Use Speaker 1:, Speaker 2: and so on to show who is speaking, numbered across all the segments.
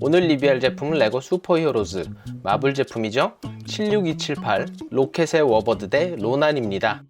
Speaker 1: 오늘 리뷰할 제품은 레고 슈퍼히어로즈. 마블 제품이죠? 76278 로켓의 워버드 대 로난입니다.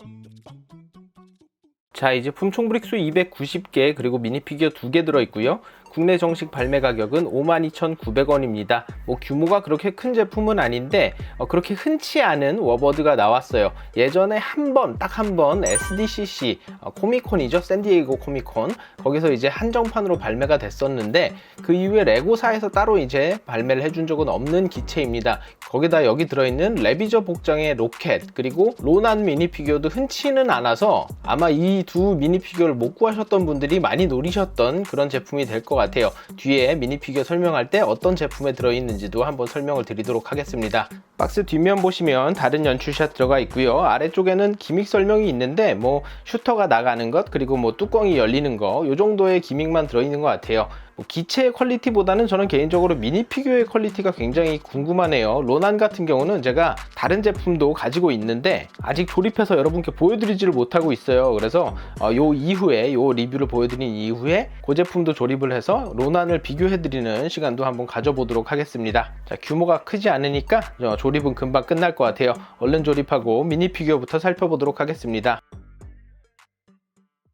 Speaker 1: 자 이제 품총 브릭수 290개 그리고 미니피규어 2개 들어있고요 국내 정식 발매 가격은 52,900원입니다. 뭐 규모가 그렇게 큰 제품은 아닌데 어, 그렇게 흔치 않은 워버드가 나왔어요. 예전에 한 번 딱 한 번 SDCC 어, 코미콘이죠? 샌디에이고 코미콘. 거기서 이제 한정판으로 발매가 됐었는데 그 이후에 레고사에서 따로 이제 발매를 해준 적은 없는 기체입니다. 거기다 여기 들어있는 레비저 복장의 로켓 그리고 로난 미니피규어도 흔치는 않아서 아마 이 두 미니피규어를 못 구하셨던 분들이 많이 노리셨던 그런 제품이 될 것 같아요 뒤에 미니피규어 설명할 때 어떤 제품에 들어있는지도 한번 설명을 드리도록 하겠습니다. 박스 뒷면 보시면 다른 연출샷 들어가 있고요. 아래쪽에는 기믹 설명이 있는데 뭐 슈터가 나가는 것 그리고 뭐 뚜껑이 열리는 거 요 정도의 기믹만 들어있는 것 같아요 뭐 기체의 퀄리티보다는 저는 개인적으로 미니 피규어의 퀄리티가 굉장히 궁금하네요. 로난 같은 경우는 제가 다른 제품도 가지고 있는데 아직 조립해서 여러분께 보여드리지를 못하고 있어요. 그래서 어, 요 이후에 요 리뷰를 보여드린 이후에 그 제품도 조립을 해서 로난을 비교해드리는 시간도 한번 가져보도록 하겠습니다. 자 규모가 크지 않으니까 어, 조립은 금방 끝날 것 같아요. 얼른 조립하고 미니 피규어부터 살펴보도록 하겠습니다.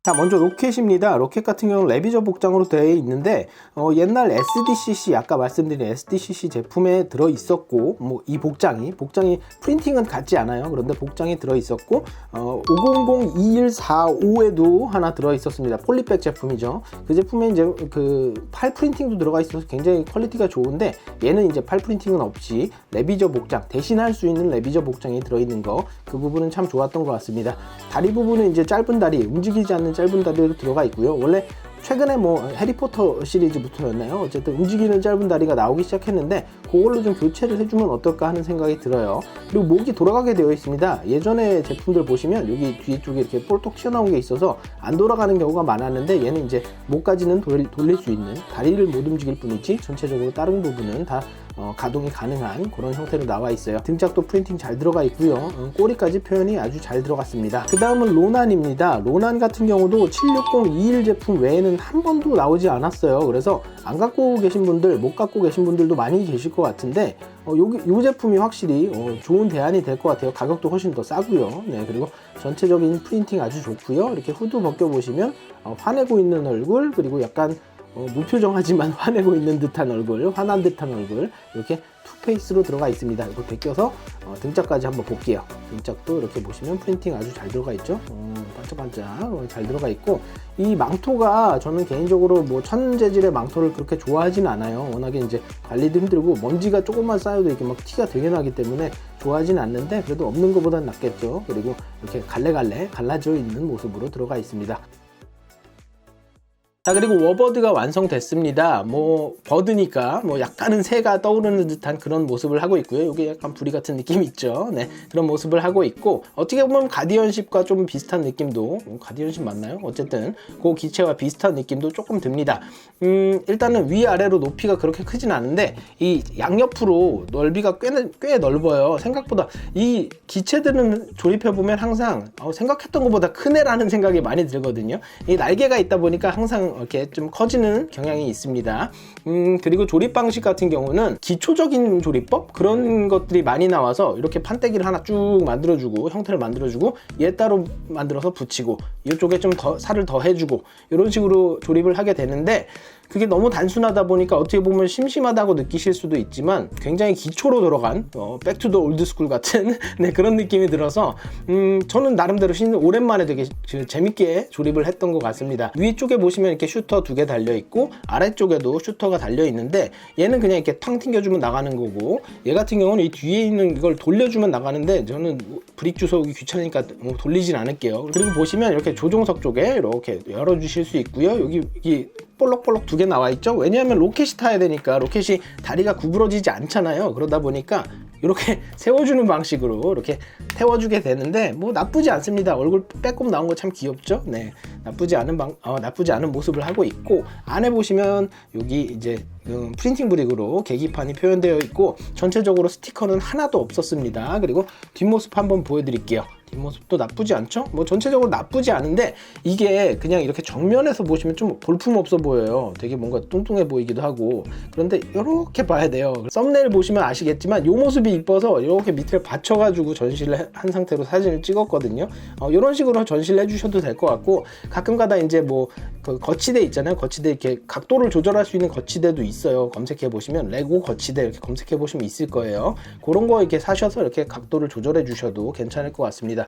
Speaker 1: 자 먼저 로켓입니다. 로켓 같은 경우는 레비저 복장으로 되어 있는데 어, 옛날 SDCC 아까 말씀드린 SDCC 제품에 들어 있었고 뭐 이 복장이 복장이 프린팅은 같지 않아요. 그런데 복장이 들어 있었고 어, 5002145에도 하나 들어 있었습니다. 폴리백 제품이죠. 그 제품에 이제 그 팔 프린팅도 들어가 있어서 굉장히 퀄리티가 좋은데 얘는 이제 팔 프린팅은 없이 레비저 복장 대신 할 수 있는 레비저 복장이 들어 있는 거 그 부분은 참 좋았던 것 같습니다. 다리 부분은 이제 짧은 다리 움직이지 않는 짧은 다리로 들어가 있고요. 원래 최근에 뭐 해리포터 시리즈부터였나요? 어쨌든 움직이는 짧은 다리가 나오기 시작했는데 그걸로 좀 교체를 해주면 어떨까 하는 생각이 들어요. 그리고 목이 돌아가게 되어 있습니다. 예전에 제품들 보시면 여기 뒤쪽에 이렇게 볼톡 튀어나온 게 있어서 안 돌아가는 경우가 많았는데 얘는 이제 목까지는 돌, 돌릴 수 있는 다리를 못 움직일 뿐이지 전체적으로 다른 부분은 다 어, 가동이 가능한 그런 형태로 나와 있어요. 등짝도 프린팅 잘 들어가 있고요. 어, 꼬리까지 표현이 아주 잘 들어갔습니다. 그 다음은 로난입니다. 로난 같은 경우도 76021 제품 외에는 한 번도 나오지 않았어요. 그래서 안 갖고 계신 분들, 못 갖고 계신 분들도 많이 계실 것 같은데 어, 요, 요 제품이 확실히 어, 좋은 대안이 될 것 같아요. 가격도 훨씬 더 싸고요. 네, 그리고 전체적인 프린팅 아주 좋고요. 이렇게 후드 벗겨 보시면 어, 화내고 있는 얼굴 그리고 약간 어, 무표정하지만 화내고 있는 듯한 얼굴, 화난 듯한 얼굴 이렇게 투페이스로 들어가 있습니다. 이거 벗겨서 어, 등짝까지 한번 볼게요. 등짝도 이렇게 보시면 프린팅 아주 잘 들어가 있죠. 어, 반짝반짝 어, 잘 들어가 있고 이 망토가 저는 개인적으로 뭐 천재질의 망토를 그렇게 좋아하진 않아요. 워낙에 이제 관리도 힘들고 먼지가 조금만 쌓여도 이렇게 막 티가 되게 나기 때문에 좋아하진 않는데 그래도 없는 것보단 낫겠죠. 그리고 이렇게 갈래갈래 갈라져 있는 모습으로 들어가 있습니다. 자 그리고 워버드가 완성됐습니다. 뭐 버드니까 뭐 약간은 새가 떠오르는 듯한 그런 모습을 하고 있고요. 이게 약간 부리 같은 느낌이 있죠. 네 그런 모습을 하고 있고 어떻게 보면 가디언십과 좀 비슷한 느낌도 음, 가디언십 맞나요? 어쨌든 그 기체와 비슷한 느낌도 조금 듭니다. 음 일단은 위 아래로 높이가 그렇게 크진 않은데 이 양옆으로 넓이가 꽤, 꽤 넓어요. 생각보다 이 기체들은 조립해 보면 항상 어, 생각했던 것보다 크네라는 생각이 많이 들거든요. 이 날개가 있다 보니까 항상 이렇게 좀 커지는 경향이 있습니다. 음, 그리고 조립 방식 같은 경우는 기초적인 조립법 그런 것들이 많이 나와서 이렇게 판때기를 하나 쭉 만들어주고 형태를 만들어주고 얘 따로 만들어서 붙이고 이쪽에 좀 더 살을 더 해주고 이런 식으로 조립을 하게 되는데 그게 너무 단순하다 보니까 어떻게 보면 심심하다고 느끼실 수도 있지만 굉장히 기초로 들어간 어, 백투더 올드스쿨 같은 네, 그런 느낌이 들어서 음, 저는 나름대로 신 오랜만에 되게 재밌게 조립을 했던 것 같습니다. 위쪽에 보시면 이렇게 슈터 두 개 달려 있고 아래쪽에도 슈터가 달려 있는데 얘는 그냥 이렇게 탕 튕겨주면 나가는 거고 얘 같은 경우는 이 뒤에 있는 이걸 돌려주면 나가는데 저는 브릭 주워오기 귀찮으니까 뭐 돌리진 않을게요. 그리고 보시면 이렇게 조종석 쪽에 이렇게 열어주실 수 있고요. 여기 이 볼록볼록 두 개 나와 있죠. 왜냐하면 로켓이 타야 되니까 로켓이 다리가 구부러지지 않잖아요. 그러다 보니까 이렇게 세워주는 방식으로 이렇게 태워주게 되는데 뭐 나쁘지 않습니다. 얼굴 빼꼼 나온 거 참 귀엽죠? 네, 나쁘지 않은 방, 어, 나쁘지 않은 모습을 하고 있고 안에 보시면 여기 이제 음, 프린팅 브릭으로 계기판이 표현되어 있고 전체적으로 스티커는 하나도 없었습니다. 그리고 뒷모습 한번 보여드릴게요. 뒷모습도 나쁘지 않죠? 뭐 전체적으로 나쁘지 않은데 이게 그냥 이렇게 정면에서 보시면 좀 볼품 없어 보여요. 되게 뭔가 뚱뚱해 보이기도 하고 그런데 이렇게 봐야 돼요. 썸네일 보시면 아시겠지만 이 모습이 이뻐서 이렇게 밑에 받쳐가지고 전시를 해- 한 상태로 사진을 찍었거든요. 어, 이런 식으로 전시를 해주셔도 될 것 같고 가끔가다 이제 뭐 그 거치대 있잖아요. 거치대 이렇게 각도를 조절할 수 있는 거치대도 있어요. 검색해 보시면 레고 거치대 이렇게 검색해 보시면 있을 거예요. 그런 거 이렇게 사셔서 이렇게 각도를 조절해 주셔도 괜찮을 것 같습니다.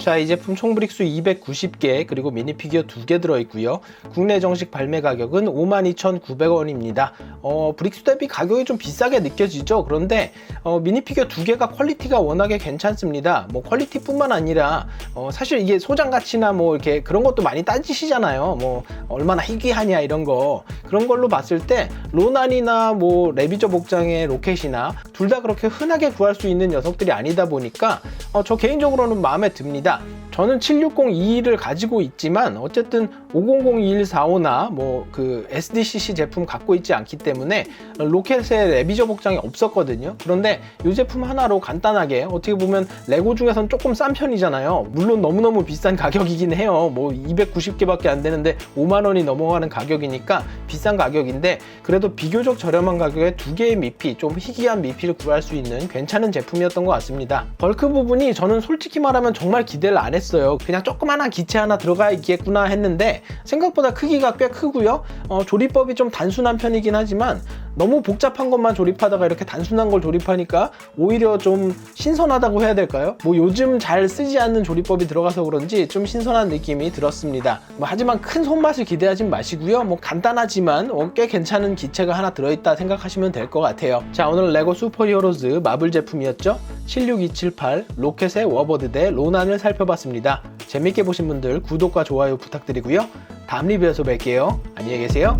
Speaker 1: 자, 이 제품 총 브릭수 290개 그리고 미니 피규어 2개 들어있고요. 국내 정식 발매 가격은 52,900원입니다. 어, 브릭수 대비 가격이 좀 비싸게 느껴지죠. 그런데 어, 미니 피규어 2개가 퀄리티가 워낙에 괜찮습니다. 뭐 퀄리티뿐만 아니라 어, 사실 이게 소장 가치나 뭐 이렇게 그런 것도 많이 따지시잖아요. 뭐 얼마나 희귀하냐 이런 거 그런 걸로 봤을 때 로난이나 뭐 레비저 복장의 로켓이나 둘 다 그렇게 흔하게 구할 수 있는 녀석들이 아니다 보니까 어, 저 개인적으로는 마음에 듭니다. ゃあ 저는 76021을 가지고 있지만 어쨌든 5002145나 뭐 그 SDCC 제품 갖고 있지 않기 때문에 로켓에 레비저 복장이 없었거든요. 그런데 이 제품 하나로 간단하게 어떻게 보면 레고 중에선 조금 싼 편이잖아요. 물론 너무너무 비싼 가격이긴 해요. 뭐 290개밖에 안 되는데 5만 원이 넘어가는 가격이니까 비싼 가격인데 그래도 비교적 저렴한 가격에 두 개의 미피, 좀 희귀한 미피를 구할 수 있는 괜찮은 제품이었던 것 같습니다. 벌크 부분이 저는 솔직히 말하면 정말 기대를 안 했어요. 그냥 조그만한 기체 하나 들어가 있겠구나 했는데 생각보다 크기가 꽤 크고요. 어, 조립법이 좀 단순한 편이긴 하지만 너무 복잡한 것만 조립하다가 이렇게 단순한 걸 조립하니까 오히려 좀 신선하다고 해야 될까요? 뭐 요즘 잘 쓰지 않는 조립법이 들어가서 그런지 좀 신선한 느낌이 들었습니다. 뭐 하지만 큰 손맛을 기대하지 마시고요. 뭐 간단하지만 어, 꽤 괜찮은 기체가 하나 들어있다 생각하시면 될 것 같아요. 자 오늘 레고 슈퍼히어로즈 마블 제품이었죠. 76278 로켓의 워버드 대 로난을 살펴봤습니다. 재밌게 보신 분들 구독과 좋아요 부탁드리고요. 다음 리뷰에서 뵐게요. 안녕히 계세요.